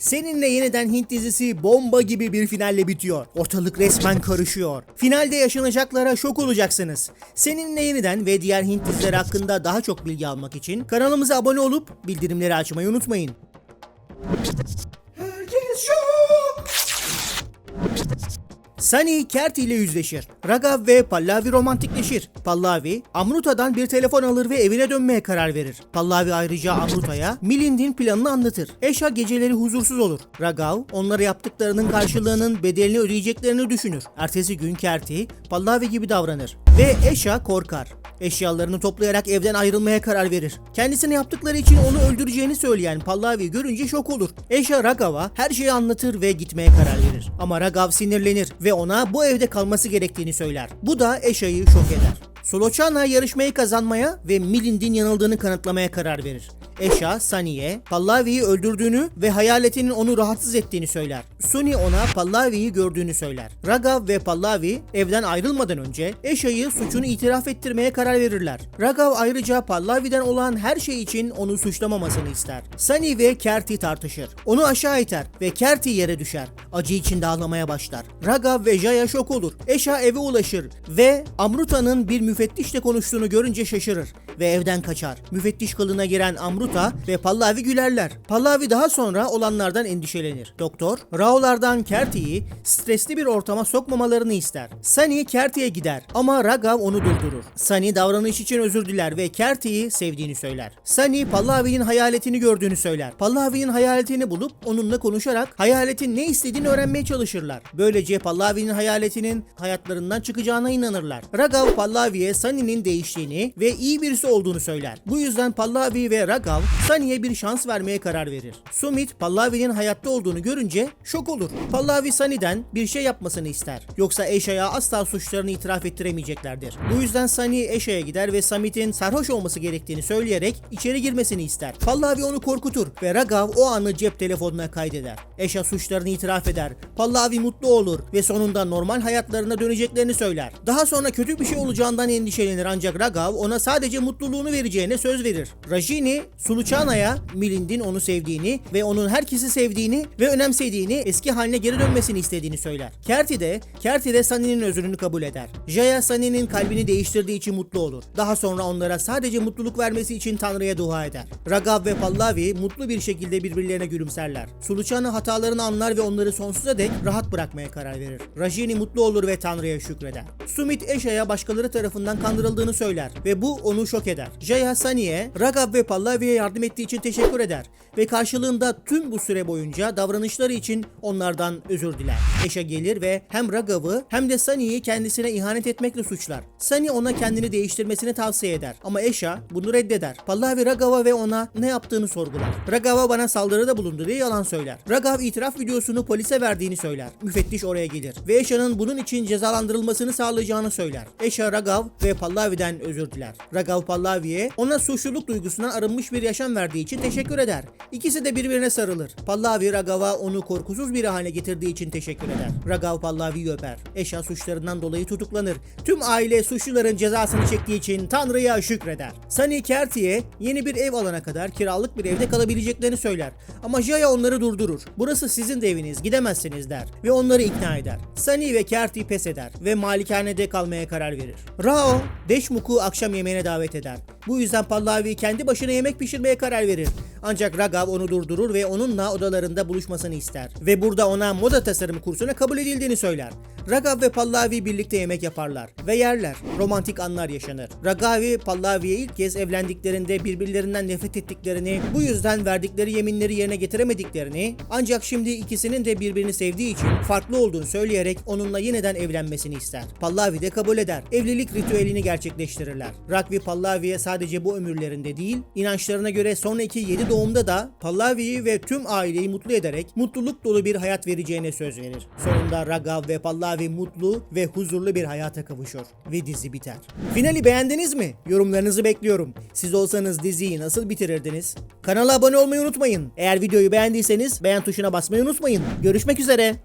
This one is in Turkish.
Seninle yeniden Hint dizisi bomba gibi bir finalle bitiyor. Ortalık resmen karışıyor. Finalde yaşanacaklara şok olacaksınız. Seninle yeniden ve diğer Hint dizileri hakkında daha çok bilgi almak için kanalımıza abone olup bildirimleri açmayı unutmayın. Sunny Kerti ile yüzleşir. Ragav ve Pallavi romantikleşir. Pallavi, Amruta'dan bir telefon alır ve evine dönmeye karar verir. Pallavi ayrıca Amruta'ya Milind'in planını anlatır. Eşa geceleri huzursuz olur. Ragav, onlara yaptıklarının karşılığının bedelini ödeyeceklerini düşünür. Ertesi gün Kerti, Pallavi gibi davranır. Ve Eşa korkar. Eşyalarını toplayarak evden ayrılmaya karar verir. Kendisine yaptıkları için onu öldüreceğini söyleyen Pallavi görünce şok olur. Eşa Ragav'a her şeyi anlatır ve gitmeye karar verir. Ama Ragav sinirlenir ve ona bu evde kalması gerektiğini söyler. Bu da Eşa'yı şok eder. Solochana yarışmayı kazanmaya ve Milind'in yanıldığını kanıtlamaya karar verir. Eşa, Sunny'e Pallavi'yi öldürdüğünü ve hayaletinin onu rahatsız ettiğini söyler. Sunny ona Pallavi'yi gördüğünü söyler. Ragav ve Pallavi evden ayrılmadan önce Eşa'yı suçunu itiraf ettirmeye karar verirler. Ragav ayrıca Pallavi'den olan her şey için onu suçlamamasını ister. Sunny ve Kerti tartışır. Onu aşağı iter ve Kerti yere düşer. Acı içinde ağlamaya başlar. Ragav ve Jaya şok olur. Eşa eve ulaşır ve Amruta'nın bir müfettişle konuştuğunu görünce şaşırır ve evden kaçar. Müfettiş kılığına giren Amruta ve Pallavi gülerler. Pallavi daha sonra olanlardan endişelenir. Doktor, Rao'lardan Kerti'yi stresli bir ortama sokmamalarını ister. Sunny Kerti'ye gider ama Ragav onu durdurur. Sunny davranış için özür diler ve Kerti'yi sevdiğini söyler. Sunny Pallavi'nin hayaletini gördüğünü söyler. Pallavi'nin hayaletini bulup onunla konuşarak hayaletin ne istediğini öğrenmeye çalışırlar. Böylece Pallavi'nin hayaletinin hayatlarından çıkacağına inanırlar. Ragav Pallavi'ye Sunny'nin değiştiğini ve iyi birisi olduğunu söyler. Bu yüzden Pallavi ve Ragav Sunny'ye bir şans vermeye karar verir. Sumit Pallavi'nin hayatta olduğunu görünce şok olur. Pallavi Sunny'den bir şey yapmasını ister. Yoksa Eşa'ya asla suçlarını itiraf ettiremeyeceklerdir. Bu yüzden Sunny Eşa'ya gider ve Samit'in sarhoş olması gerektiğini söyleyerek içeri girmesini ister. Pallavi onu korkutur ve Ragav o anı cep telefonuna kaydeder. Eşa suçlarını itiraf eder. Pallavi mutlu olur ve sonunda normal hayatlarına döneceklerini söyler. Daha sonra kötü bir şey olacağından endişelenir ancak Ragav ona sadece mutluluğunu vereceğine söz verir. Rajini, Suluchana'ya Milind'in onu sevdiğini ve onun herkesi sevdiğini ve önemsediğini eski haline geri dönmesini istediğini söyler. Kerti de, Kerti de Sunny'nin özrünü kabul eder. Jaya Sunny'nin kalbini değiştirdiği için mutlu olur. Daha sonra onlara sadece mutluluk vermesi için Tanrı'ya dua eder. Ragav ve Pallavi mutlu bir şekilde birbirlerine gülümserler. Suluchana hatalarını anlar ve onları sonsuza dek rahat bırakmaya karar verir. Rajini mutlu olur ve Tanrı'ya şükreder. Sumit Eşa'ya başkaları tarafından kandırıldığını söyler ve bu onu şok eder. Jaya Sunny'e Ragav ve Pallavi'ye yardım ettiği için teşekkür eder ve karşılığında tüm bu süre boyunca davranışları için onlardan özür diler. Eşa gelir ve hem Ragav'ı hem de Sunny'yi kendisine ihanet etmekle suçlar. Sunny ona kendini değiştirmesini tavsiye eder ama Eşa bunu reddeder. Pallavi Ragav'a ve ona ne yaptığını sorgular. Ragav'a bana saldırıda bulundu diye yalan söyler. Ragav itiraf videosunu polise verdiğini söyler. Müfettiş oraya gelir ve Eşa'nın bunun için cezalandırılmasını sağlayacağını söyler. Eşa Ragav ve Pallavi'den özür diler. Ragav Pallavi'ye ona suçluluk duygusundan arınmış bir yaşam verdiği için teşekkür eder. İkisi de birbirine sarılır. Pallavi Ragav'a onu korkusuz bir hale getirdiği için teşekkür eder. Ragav Pallavi'yi öper. Eşa suçlarından dolayı tutuklanır. Tüm aile suçluların cezasını çektiği için Tanrı'ya şükreder. Sunny Kerti'ye yeni bir ev alana kadar kiralık bir evde kalabileceklerini söyler. Ama Jaya onları durdurur. Burası sizin de eviniz gidemezsiniz der. Ve onları ikna eder. Sunny ve Kerti pes eder ve malikanede kalmaya karar verir. Rao, Deşmuk'u akşam yemeğine davet eder. Bu yüzden Pallavi kendi başına yemek pişirmeye karar verir. Ancak Ragav onu durdurur ve onunla odalarında buluşmasını ister. Ve burada ona moda tasarımı kursuna kabul edildiğini söyler. Ragav ve Pallavi birlikte yemek yaparlar ve yerler. Romantik anlar yaşanır. Ragavi, Pallavi'ye ilk kez evlendiklerinde birbirlerinden nefret ettiklerini, bu yüzden verdikleri yeminleri yerine getiremediklerini, ancak şimdi ikisinin de birbirini sevdiği için farklı olduğunu söyleyerek onunla yeniden evlenmesini ister. Pallavi de kabul eder. Evlilik ritüelini gerçekleştirirler. Ragvi Pallavi'ye sadece bu ömürlerinde değil, inançlarına göre sonraki 7 doğumda da Pallavi'yi ve tüm aileyi mutlu ederek mutluluk dolu bir hayat vereceğine söz verir. Sonunda Ragav ve Pallavi mutlu ve huzurlu bir hayata kavuşur ve dizi biter. Finali beğendiniz mi? Yorumlarınızı bekliyorum. Siz olsanız diziyi nasıl bitirirdiniz? Kanala abone olmayı unutmayın. Eğer videoyu beğendiyseniz beğen tuşuna basmayı unutmayın. Görüşmek üzere.